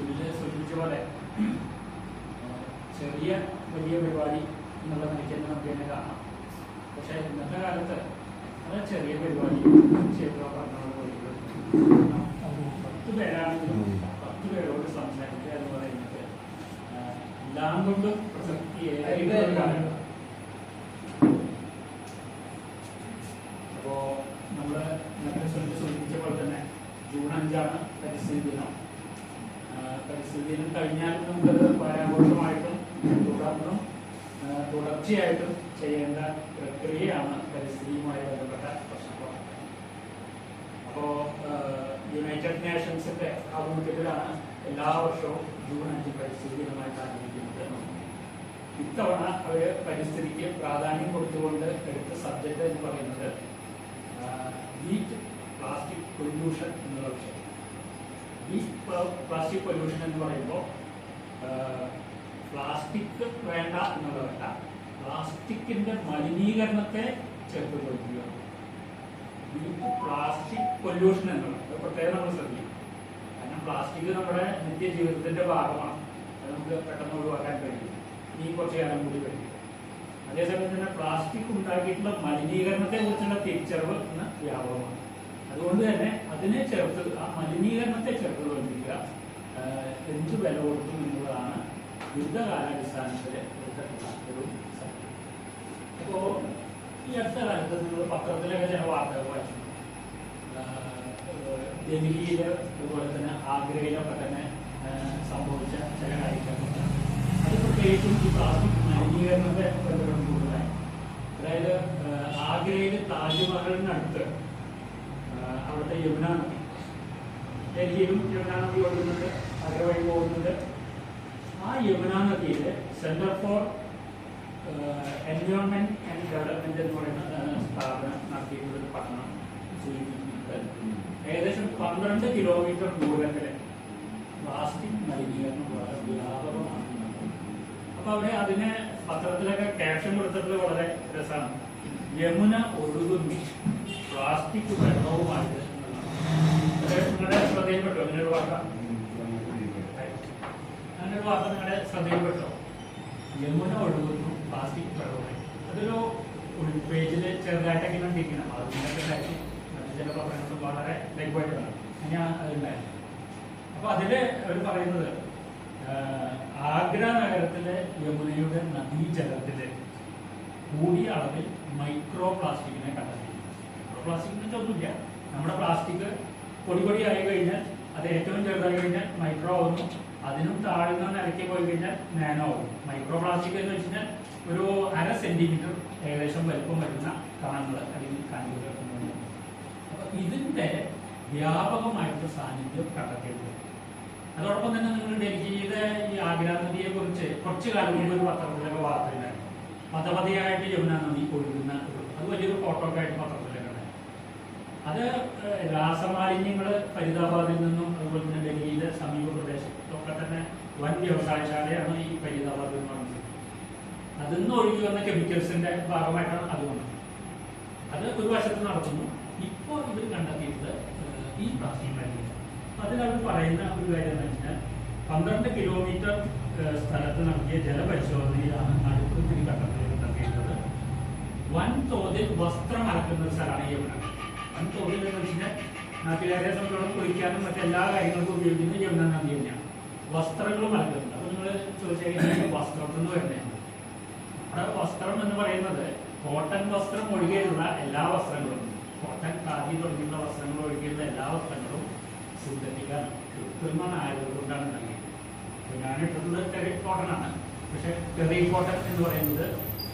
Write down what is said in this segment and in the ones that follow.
സുനിൽ സൂചിപ്പിച്ച പോലെ ചെറിയ വലിയ പരിപാടി എന്നുള്ള നിലയ്ക്ക് തന്നെ നമുക്ക് തന്നെ കാണാം. പക്ഷെ ഇന്നത്തെ കാലത്ത് അത് ചെറിയ പരിപാടി ക്ഷേത്ര പറഞ്ഞ പത്ത് പേരാണെങ്കിലും പത്ത് പേരോട് സംസാരിക്കുക എന്ന് പറയുന്നത് എല്ലാം കൊണ്ടും പ്രസക്തി അപ്പോ നമ്മൾ ഇന്നത്തെ സൂചി- സൂചിപ്പിച്ച പോലെ തന്നെ ജൂൺ അഞ്ചാണ് പരിസ്ഥിതി ദിനം. ദിനം കഴിഞ്ഞാൽ നമുക്കത് വാരാഘോഷമായിട്ടും തുടർന്നും തുടർച്ചയായിട്ടും ചെയ്യേണ്ട പ്രക്രിയയാണ് പരിസ്ഥിതിയുമായി ബന്ധപ്പെട്ട പ്രശ്നങ്ങൾ. അപ്പോ യുണൈറ്റഡ് നേഷൻസിന്റെ ആഭിമുഖ്യത്തിലാണ് എല്ലാ വർഷവും ജൂൺ അഞ്ച് പരിസ്ഥിതി ദിനമായിട്ട് ആചരിക്കുന്നത് ഇത്തവണ അവർ പരിസ്ഥിതിക്ക് പ്രാധാന്യം കൊടുത്തുകൊണ്ട് എടുത്ത സബ്ജക്ട് എന്ന് പറയുന്നത് ഹീറ്റ് പ്ലാസ്റ്റിക് പൊല്യൂഷൻ എന്നുള്ള വിഷയം. വീറ്റ് പ്ലാസ്റ്റിക് പൊല്യൂഷൻ എന്ന് പറയുമ്പോൾ പ്ലാസ്റ്റിക് വേണ്ട എന്നുള്ളതല്ല പ്ലാസ്റ്റിക്കിന്റെ മലിനീകരണത്തെ ചേർത്ത് വീറ്റ് പ്ലാസ്റ്റിക് പൊല്യൂഷൻ എന്നുള്ളത് പ്രത്യേകം നമ്മൾ ശ്രദ്ധിക്കും കാരണം പ്ലാസ്റ്റിക് നമ്മുടെ നിത്യ ജീവിതത്തിന്റെ ഭാഗമാണ്. അത് നമുക്ക് പെട്ടെന്ന് ഒഴിവാക്കാൻ കഴിയും. ഈ കുറച്ച് കാലം കൂടി കഴിയും. അതേസമയം തന്നെ പ്ലാസ്റ്റിക് ഉണ്ടാക്കിയിട്ടുള്ള മലിനീകരണത്തെ കുറിച്ചുള്ള തിരിച്ചറിവ് ഇന്ന് വ്യാപകമാണ്. അതുകൊണ്ട് തന്നെ അതിനെ ചേർത്ത് ആ മലിനീകരണത്തെ ചേർത്ത് കൊണ്ടിരിക്കുക എന്ത് വില കൊടുക്കും എന്നുള്ളതാണ് യുദ്ധകാലാടിസ്ഥാനത്തിൽ എടുത്തിട്ടുള്ള ഒരു സത്യം. അപ്പോ ഈ അടുത്ത കാലത്ത് നിങ്ങൾ പത്രത്തിലൊക്കെ ചില വാർത്തകൾ വായിച്ചു ഡൽഹിയിൽ അതുപോലെ തന്നെ ആഗ്രയിലൊക്കെ തന്നെ സംഭവിച്ച ചില കാര്യങ്ങൾ അത് പ്രത്യേകിച്ചും ഈ പ്ലാസ്റ്റിക് മലിനീകരണത്തെ ബന്ധപ്പെട്ട് കൂടുതലായി. അതായത് ആഗ്രയിൽ താജ്മഹലിനടുത്ത് അവിടുത്തെ യമുന നദി ഡൽഹിയിലും യമുന നദി ഒഴുകുന്നുണ്ട് അഗ്രവഴി പോകുന്നുണ്ട് ആ യമുന നദിയിൽ centre for environment and development എന്ന് പറയുന്ന സ്ഥാപനം നടത്തിയിട്ടുള്ള ഒരു പഠനം സൂചിപ്പിക്കുന്നത് ഏകദേശം പന്ത്രണ്ട് കിലോമീറ്റർ ദൂരത്തിൽ പ്ലാസ്റ്റിക് മലിനീകരണം വളരെ വ്യാപകമാണ്. അപ്പൊ അവിടെ അതിനെ പത്രത്തിലൊക്കെ ക്യാപ്ഷൻ കൊടുത്തിട്ടുള്ളത് വളരെ രസമാണ്. യമുന ഒഴുകുന്നു. പ്ലാസ്റ്റിക് നിങ്ങളുടെ ശ്രദ്ധയിൽപ്പെട്ടോ. അങ്ങനെ ഒരു വാർത്ത അങ്ങനെ വാർത്ത നിങ്ങളുടെ ശ്രദ്ധയിൽപ്പെട്ടോ. യമുന ഒഴുകുന്നു പ്ലാസ്റ്റിക് വെള്ളവുമായി. അതൊരു പേജിൽ ചെറുതായിട്ടൊക്കെ കണ്ടിരിക്കണം അത് കാര്യം മറ്റു ചില പത്രങ്ങളും വളരെ ലഘുവായിട്ടാണ് ഞാൻ അതുണ്ടായിരുന്നു അപ്പൊ അവർ പറയുന്നത് ആഗ്ര നഗരത്തിലെ യമുനയുടെ നദീജലത്തിൽ കൂടിയ അളവിൽ മൈക്രോ പ്ലാസ്റ്റിക്കിനെ കണ്ടെത്തി മൈക്രോ ഒന്നുമില്ല നമ്മുടെ പ്ലാസ്റ്റിക് പൊടി പൊടി ആയി കഴിഞ്ഞാൽ അത് ഏറ്റവും ചെറുതായി കഴിഞ്ഞാൽ മൈക്രോ ആവുന്നു. അതിനും താഴ്ന്ന നിലയ്ക്ക് പോയി കഴിഞ്ഞാൽ നാനോ ആവും. മൈക്രോ പ്ലാസ്റ്റിക് എന്ന് വെച്ചാൽ ഒരു അര സെന്റിമീറ്റർ ഏകദേശം വലുപ്പം വരുന്ന കണങ്ങൾ അല്ലെങ്കിൽ കണുകൾ അപ്പൊ ഇതിന്റെ വ്യാപകമായിട്ടുള്ള സാന്നിധ്യം കണ്ടെത്തിയിട്ടുണ്ട് അതോടൊപ്പം തന്നെ നിങ്ങൾ ഡൽഹിയിലെ ഈ ആഗ്ര നദിയെ കുറിച്ച് കുറച്ച് കാലം മുമ്പ് ഒരു പത്രത്തിലൊക്കെ വാർത്തയുണ്ടായിരുന്നു. പദപതിയായിട്ട് യമുന നദി ഒരു അത് വലിയൊരു ഫോട്ടോ ആയിട്ട് ഉണ്ടായിരുന്നു അത് രാസമാലിന്യങ്ങൾ ഫരീദാബാദിൽ നിന്നും അതുപോലെ തന്നെ ഡൽഹിയിലെ സമീപ പ്രദേശത്തൊക്കെ തന്നെ വൻ വ്യവസായശാലയാണ് ഈ ഫരീദാബാദിൽ നിന്ന് വന്നത്. അതിൽ നിന്ന് ഒഴുകി വന്ന കെമിക്കൽസിന്റെ ഭാഗമായിട്ടാണ് അത് വന്നത്. അത് ഒരു വശത്ത് നടത്തുന്നു ഇപ്പോൾ ഇവർ കണ്ടെത്തിയത് ഈ പ്ലാസ്റ്റിക് മലിനീകരണം അതിലവർ പറയുന്ന ഒരു കാര്യം എന്ന് വെച്ചാൽ പന്ത്രണ്ട് കിലോമീറ്റർ സ്ഥലത്ത് നടത്തിയ ജലപരിശോധനയിലാണ് അടുത്ത് കണ്ടെത്തി കണ്ടെത്തിയത് വൻതോതിൽ വസ്ത്രം അലക്കുന്ന ഒരു സ്ഥലമാണ് ഈ യമുന വൻ മനുഷ്യനെ നാട്ടുകാരെ സംബന്ധിച്ചോളം കുളിക്കാനും മറ്റെല്ലാ കാര്യങ്ങൾക്കും ഉപയോഗിക്കുന്ന യമുന നദി തന്നെയാണ്. വസ്ത്രങ്ങളും നൽകുന്നുണ്ട് അപ്പൊ നിങ്ങൾ ചോദിച്ചാൽ വസ്ത്രം എന്ന് പറയുന്നത് വസ്ത്രം എന്ന് പറയുന്നത് കോട്ടൺ വസ്ത്രം ഒഴികെയുള്ള എല്ലാ വസ്ത്രങ്ങളും. കോട്ടൺ കാതി തുടങ്ങിയുള്ള വസ്ത്രങ്ങൾ ഒഴികെയുള്ള എല്ലാ വസ്ത്രങ്ങളും സിന്തറ്റിക്കാണ്. കൃത്രിമ നാരുകൾ കൊണ്ടാണ് ഉണ്ടാക്കിയത്. ഇപ്പൊ ഞാൻ ടെറി കോട്ടൺ ആണ്. പക്ഷെ ടെറി കോട്ടൺ എന്ന് പറയുന്നത്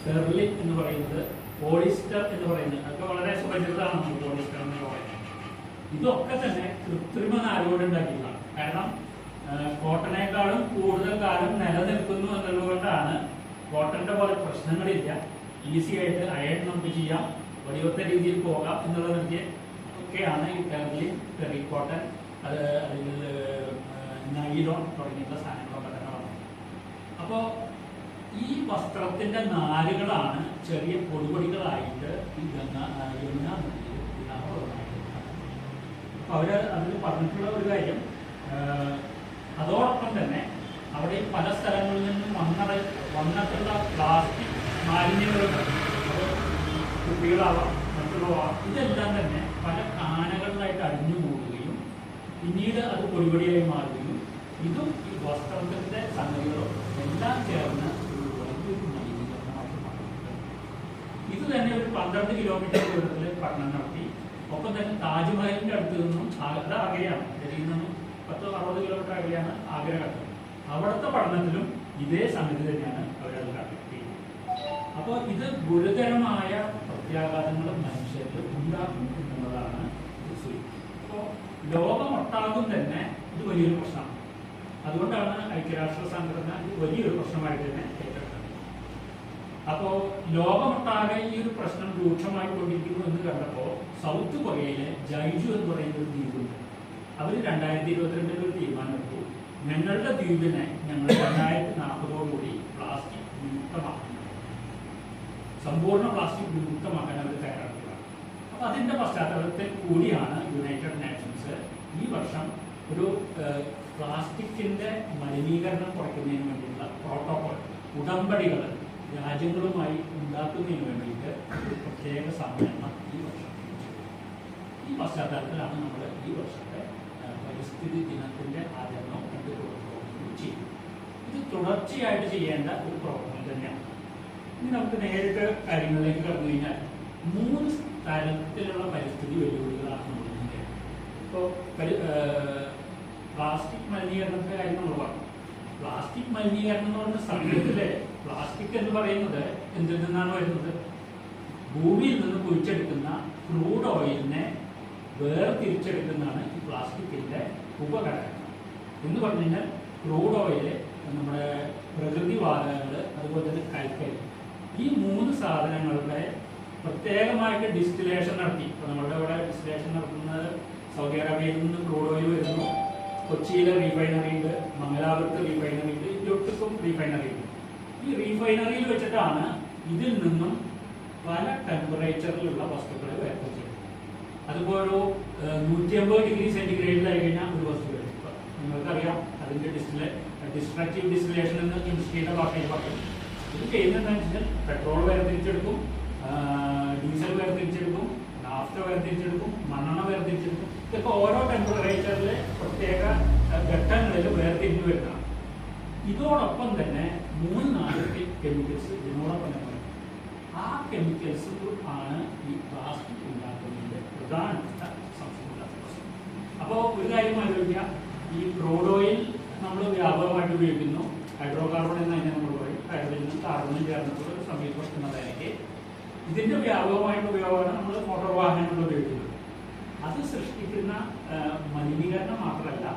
ടെർലിൻ എന്ന് പറയുന്നത് പോളിസ്റ്റർ എന്ന് പറയുന്നത് അതൊക്കെ വളരെ സുപരിചിതമാണ് പോളിസ്റ്റർ എന്ന് പറയുന്നത്. ഇതൊക്കെ തന്നെ കൃത്രിമ നാരുകൊണ്ട് ഉണ്ടാക്കിയതാണ്. കാരണം കോട്ടണേക്കാളും കൂടുതൽ കാലം നിലനിൽക്കുന്നു എന്നുള്ളതുകൊണ്ടാണ് കോട്ടന്റെ പോലെ പ്രശ്നങ്ങളില്ല. ഈസി ആയിട്ട് അയൺ നമുക്ക് ചെയ്യാം. വലിയൊത്ത രീതിയിൽ പോകാം എന്നുള്ളതൊക്കെ ഒക്കെയാണ് ഈ കേരളത്തിൽ കോട്ടൺ അത് അല്ലെങ്കിൽ നൈലോൺ തുടങ്ങിയിട്ടുള്ള സാധനങ്ങളൊക്കെ തന്നെ അപ്പോൾ ഈ വസ്ത്രത്തിന്റെ നാരുകളാണ് ചെറിയ പൊടിപൊടികളായിട്ട് ഈ ഗംഗ യമുന നദിയിൽ അപ്പൊ അതിൽ പറഞ്ഞിട്ടുള്ള ഒരു കാര്യം അതോടൊപ്പം തന്നെ അവിടെ പല സ്ഥലങ്ങളിൽ നിന്നും വന്ന വന്നിട്ടുള്ള പ്ലാസ്റ്റിക് മാലിന്യങ്ങളുണ്ട് കുട്ടികളാവാം മറ്റുള്ളവാം ഇതെല്ലാം തന്നെ പല കാനകളിലായിട്ട് അടിഞ്ഞു കൂടുകയും പിന്നീട് അത് പൊടിപൊടിയായി മാറുകയും ഇതും ഈ വസ്ത്രത്തിന്റെ സംഗതികളും എല്ലാം ചേർന്ന് ഒരു വലിയൊരു മലിനീകരണമായിട്ട് മാറുന്നുണ്ട് തന്നെ ഒരു പന്ത്രണ്ട് കിലോമീറ്റർ ദൂരത്തിൽ പഠനം നടത്തി. ഒപ്പം തന്നെ താജ്മഹലിന്റെ അടുത്ത് നിന്നും ആഗ്ര ആഗ്രയാണ് ഡൽഹിയിൽ നിന്നും പത്ത് അറുപത് കിലോമീറ്റർ അകലെയാണ് ആഗ്ര കണ്ടത് അവിടുത്തെ പഠനത്തിലും ഇതേ സംഗതി തന്നെയാണ് അവരത് കണ്ടെത്തിയത് അപ്പോൾ ഇത് ഗുരുതരമായ പ്രത്യാഘാതങ്ങൾ മനുഷ്യരിൽ ഉണ്ടാക്കും എന്നുള്ളതാണ് അപ്പോൾ ലോകമൊട്ടാകും തന്നെ ഇത് വലിയൊരു പ്രശ്നമാണ്. അതുകൊണ്ടാണ് ഐക്യരാഷ്ട്ര സംഘടന വലിയൊരു പ്രശ്നമായിട്ട് തന്നെ ഏറ്റെടുത്തത്. അപ്പോ ലോകമൊട്ടാകെ ഈ ഒരു പ്രശ്നം രൂക്ഷമായി കൊണ്ടിരിക്കുന്നു എന്ന് കണ്ടപ്പോൾ സൗത്ത് കൊറിയയിലെ ജൈജു എന്ന് പറയുന്ന ഒരു ദ്വീപുണ്ട്. അവർ രണ്ടായിരത്തി ഇരുപത്തിരണ്ടിൽ ഒരു തീരുമാനമെടുത്തു. ഞങ്ങളുടെ ദ്വീപിനെ ഞങ്ങൾ രണ്ടായിരത്തി നാൽപ്പതോടുകൂടി പ്ലാസ്റ്റിക് വിമുക്തമാക്കണം സമ്പൂർണ പ്ലാസ്റ്റിക് വിമുക്തമാക്കാൻ അവർ തയ്യാറാക്കുക അപ്പൊ അതിന്റെ പശ്ചാത്തലത്തിൽ കൂടിയാണ് യുണൈറ്റഡ് നേഷൻസ് ഈ വർഷം ഒരു പ്ലാസ്റ്റിക്കിന്റെ മലിനീകരണം കുറയ്ക്കുന്നതിന് വേണ്ടിയുള്ള പ്രോട്ടോകോൾ ഉടമ്പടികൾ രാജ്യങ്ങളുമായി ഉണ്ടാക്കുന്നതിന് വേണ്ടിയിട്ട് ഒരു പ്രത്യേക സമ്മേളനം ഈ വർഷം ഈ പശ്ചാത്തലത്തിലാണ് നമ്മൾ ഈ വർഷത്തെ പരിസ്ഥിതി ദിനത്തിന്റെ ആചരണം രണ്ട് പ്രവർത്തനവും ചെയ്യും ഇത് തുടർച്ചയായിട്ട് ചെയ്യേണ്ട ഒരു പ്രവർത്തനം തന്നെയാണ്. ഇനി നമുക്ക് നേരിട്ട് കാര്യങ്ങളിലേക്ക് കടന്നു കഴിഞ്ഞാൽ മൂന്ന് തരത്തിലുള്ള പരിസ്ഥിതി വെല്ലുവിളികളാണ് നമ്മൾ ഇപ്പോൾ പ്ലാസ്റ്റിക് മലിനീകരണത്തിന്റെ കാര്യം നമ്മൾ പ്ലാസ്റ്റിക് മലിനീകരണം എന്ന് പറഞ്ഞ സമയത്തിൽ പ്ലാസ്റ്റിക് എന്ന് പറയുന്നത് എന്തിൽ നിന്നാണ് വരുന്നത്? ഭൂമിയിൽ നിന്ന് കുഴിച്ചെടുക്കുന്ന ക്രൂഡ് ഓയിലിനെ വേർതിരിച്ചെടുക്കുന്നതാണ് ഈ പ്ലാസ്റ്റിക്കിന്റെ ഉപഘടകം. എന്ന് പറഞ്ഞു കഴിഞ്ഞാൽ ക്രൂഡ് ഓയിൽ നമ്മുടെ പ്രകൃതി വാതകങ്ങൾ അതുപോലെ തന്നെ കൽക്കരി ഈ മൂന്ന് സാധനങ്ങളുടെ പ്രത്യേകമായിട്ട് ഡിസ്റ്റിലേഷൻ നടത്തി. ഇപ്പൊ നമ്മുടെ ഇവിടെ ഡിസ്റ്റിലേഷൻ നടത്തുന്നത് സൗദി അറേബ്യയിൽ നിന്ന് ക്രൂഡ് ഓയിൽ വരുന്നു. കൊച്ചിയിലെ റീഫൈനറി ഉണ്ട് മംഗലാപുരത്ത് റീഫൈനറി ഉണ്ട് ഇതൊട്ടുക്കും റീഫൈനറി ഉണ്ട്. ഈ റീഫൈനറിയിൽ വെച്ചിട്ടാണ് ഇതിൽ നിന്നും പല ടെമ്പറേച്ചറിലുള്ള വസ്തുക്കളെ വേർതിരിച്ചെടുക്കുന്നത് അതിപ്പോൾ ഒരു നൂറ്റി അമ്പത് ഡിഗ്രി സെന്റിഗ്രേഡിലായി കഴിഞ്ഞാൽ ഒരു വസ്തു എടുക്കുക നിങ്ങൾക്കറിയാം അതിന്റെ ഡിസ്റ്റിലെ ഡിസ്ട്രക്റ്റീവ് ഡിസ്റ്റിലേഷൻ എന്ന് കെമിസ്ട്രിയുടെ ഭാഷയിൽ പറയും. ഇത് ചെയ്യുന്നതെന്ന് വെച്ചാൽ പെട്രോൾ വേർതിരിച്ചെടുക്കും ഡീസൽ വേർതിരിച്ചെടുക്കും നാഫ്റ്റ വേർതിരിച്ചെടുക്കും മണ്ണെണ്ണ വേർതിരിച്ചെടുക്കും ഇതൊക്കെ ഓരോ ടെമ്പറേച്ചറിലെ പ്രത്യേക ഘട്ടങ്ങളിൽ വേർതിരിഞ്ഞു വരുന്നതാണ്. ഇതോടൊപ്പം തന്നെ മൂന്ന് നാല് കെമിക്കൽസ് വരും. ആ കെമിക്കൽസ് ആണ് ഈ പ്ലാസ്റ്റിക് ഉണ്ടാക്കുന്നതിന്റെ പ്രധാനപ്പെട്ട സംസ്കൃത പ്രശ്നം. ഒരു കാര്യം ആലോചിക്കുക ഈ ക്രൂഡ് ഓയിൽ നമ്മൾ വ്യാപകമായിട്ട് ഉപയോഗിക്കുന്നു. ഹൈഡ്രോ കാർബൺ എന്ന് തന്നെ നമ്മൾ പറയും. ഹൈഡ്രജനും കാർബണും ചേർന്നിട്ടുള്ള ഒരു സമീപനത്തിനതായിട്ട് ഇതിന്റെ വ്യാപകമായിട്ട് ഉപയോഗമാണ് നമ്മൾ മോട്ടോർ വാഹനങ്ങൾ ഉപയോഗിക്കുന്നത്. അത് സൃഷ്ടിക്കുന്ന മലിനീകരണം മാത്രമല്ല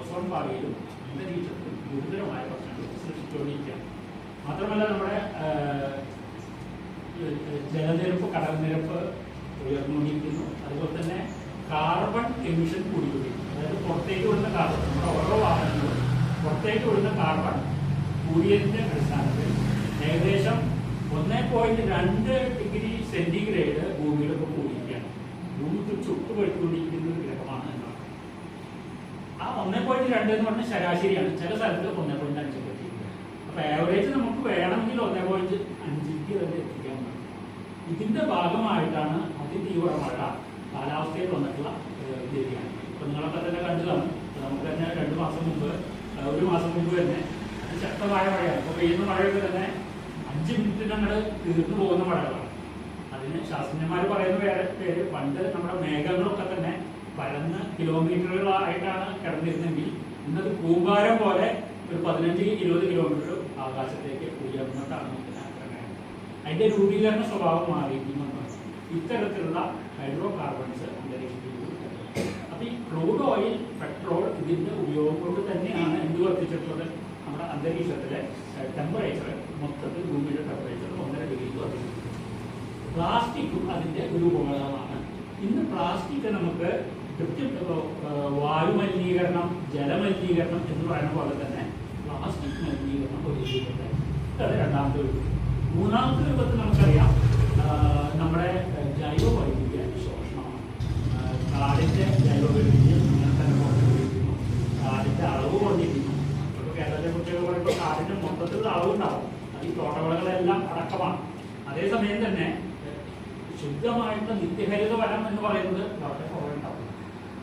ഓസോൺ പാളിയിലും അന്തരീക്ഷത്തിലും ഗുരുതരമായ പ്രശ്നങ്ങൾ സൃഷ്ടിച്ചുകൊണ്ടിരിക്കുകയാണ് മാത്രമല്ല നമ്മുടെ ജലനിരപ്പ് കടൽ നിരപ്പ് ഉയർന്നുകൊണ്ടിരിക്കുന്നു അതുപോലെ തന്നെ കാർബൺ എമിഷൻ കൂടിക്കൊണ്ടിരിക്കുന്നു. അതായത് പുറത്തേക്ക് വിടുന്ന കാർബൺ നമ്മുടെ ഓരോ വാഹനങ്ങളും പുറത്തേക്ക് വിടുന്ന കാർബൺ കൂടിയതിന്റെ അടിസ്ഥാനത്തിൽ ഏകദേശം ഒന്നേ പോയിന്റ് രണ്ട് ഡിഗ്രി സെന്റിഗ്രേഡ് ഭൂമിയുടെ ഇപ്പോൾ കൂടിയിരിക്കുകയാണ്. ഭൂമിക്ക് ചുട്ടുപഴുത്തുകൊണ്ടിരിക്കുന്ന ഒരു ഗ്രഹമാണ് എന്നാണ്. ആ ഒന്നേ പോയിന്റ് രണ്ട് എന്ന് പറഞ്ഞാൽ ശരാശരിയാണ്. ചില സ്ഥലത്ത് ഒന്നേ പോയിന്റ് അഞ്ചൊക്കെ എത്തിയിരിക്കുന്നത് അപ്പൊ ആവറേജ് നമുക്ക് വേണമെങ്കിൽ ഒന്നേ പോയിന്റ് അഞ്ചിക്ക് വരെ എത്തിക്കാൻ പറ്റും ഇതിന്റെ ഭാഗമായിട്ടാണ് അതിതീവ്ര മഴ കാലാവസ്ഥയിൽ വന്നിട്ടുള്ള വ്യതിയാനം ഇപ്പൊ നിങ്ങളൊക്കെ തന്നെ കണ്ടതാണ്. നമുക്ക് തന്നെ രണ്ടു മാസം മുമ്പ് ഒരു മാസം മുമ്പ് തന്നെ ശക്തമായ മഴയാണ്. ഇപ്പൊ പെയ്യുന്ന മഴയൊക്കെ തന്നെ അഞ്ച് മിനിറ്റിന് അങ്ങോട്ട് തീർന്നു പോകുന്ന മഴകളാണ്. അതിന് ശാസ്ത്രജ്ഞന്മാർ പറയുന്ന വേറെ പേര് പണ്ട് നമ്മുടെ മേഘങ്ങളൊക്കെ തന്നെ പരന്ന് കിലോമീറ്ററുകളായിട്ടാണ് കിടന്നിരുന്നെങ്കിൽ ഇന്നത് പൂമ്പാരം പോലെ ഒരു പതിനഞ്ച് ഇരുപത് കിലോമീറ്റർ ആകാശത്തേക്ക് ഉയർന്നിട്ടാണ് അതിന്റെ രൂപീകരണ സ്വഭാവം മാറിയിരിക്കുന്നു ഇത്തരത്തിലുള്ള ഹൈഡ്രോ കാർബൺസ് അന്തരീക്ഷത്തിൽ അപ്പൊ ഈ ക്രൂഡ് ഓയിൽ പെട്രോൾ ഇതിന്റെ ഉപയോഗം കൊണ്ട് തന്നെയാണ് എന്ത് വർദ്ധിച്ചിട്ടുള്ളത്? നമ്മുടെ അന്തരീക്ഷത്തിലെ ടെമ്പറേച്ചർ മൊത്തത്തിൽ ഭൂമിയുടെ ടെമ്പറേച്ചർ ഒന്നര ഡിഗ്രി വർദ്ധിച്ചിട്ടുണ്ട്. പ്ലാസ്റ്റിക്കും അതിന്റെ ഒരു ഉപകരണമാണ് ഇന്ന് പ്ലാസ്റ്റിക് നമുക്ക് കൃത്യം വായു മലിനീകരണം ജലമലിനീകരണം എന്ന് പറയുന്ന പോലെ തന്നെ പ്ലാസ്റ്റിക് മലിനീകരണം ഒരു അത് രണ്ടാമത്തെ രൂപം മൂന്നാമത്തെ രൂപത്തിൽ നമുക്കറിയാം നമ്മുടെ ജൈവ വൈദ്യുതി ശോഷണമാണ്. കാടിന്റെ ജൈവ വൈദ്യുതി അങ്ങനെ തന്നെ കുറഞ്ഞിരിക്കുന്നു കാടിന്റെ അളവ് കുറഞ്ഞിരിക്കുന്നു ഇപ്പൊ കേരളത്തെ കുറിച്ചൊക്കെ പറയുമ്പോൾ കാടിന്റെ മൊത്തത്തിലുള്ള അളവ് ഉണ്ടാവും അത് ഈ തോട്ടവിളകളെല്ലാം അടക്കമാണ്. അതേസമയം തന്നെ ശുദ്ധമായിട്ട് നിത്യഹരിത വനം എന്ന് പറയുന്നത് വളരെ കുറവുണ്ടാവും.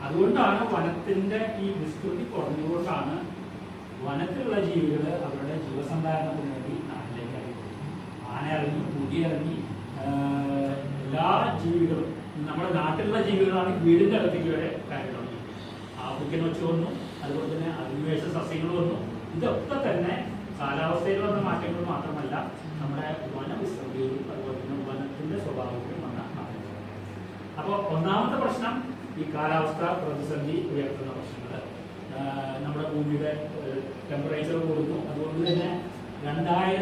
അതുകൊണ്ടാണ് വനത്തിന്റെ ഈ വിസ്തൃതി കുറഞ്ഞുകൊണ്ടാണ് വനത്തിലുള്ള ജീവികൾ അവരുടെ ജീവസന്ധാരണത്തിന് വേണ്ടി ആന ഇറങ്ങി പുലി ഇറങ്ങി എല്ലാ ജീവികളും നമ്മുടെ നാട്ടിലുള്ള ജീവികളാണ് വീടിന്റെ അകത്തേക്ക് വരെ കയറി തുടങ്ങി. ആഫ്രിക്കൻ ഒച്ച വന്നു അതുപോലെ തന്നെ അധിനിവേശ സസ്യങ്ങൾ വന്നു. ഇതൊക്കെ തന്നെ കാലാവസ്ഥയിൽ വന്ന മാറ്റങ്ങൾ മാത്രമല്ല നമ്മുടെ വനവിസ്തൃതിയിലും അതുപോലെ തന്നെ വനത്തിന്റെ സ്വഭാവത്തിലും വന്ന മാറ്റങ്ങൾ. അപ്പോൾ ഒന്നാമത്തെ പ്രശ്നം ഈ കാലാവസ്ഥ പ്രതിസന്ധി ഉയർത്തുന്ന പ്രശ്നങ്ങൾ. നമ്മുടെ ഭൂമിയുടെ ടെമ്പറേച്ചർ കൂടുന്നു. അതുകൊണ്ട് തന്നെ രണ്ടായിരത്തി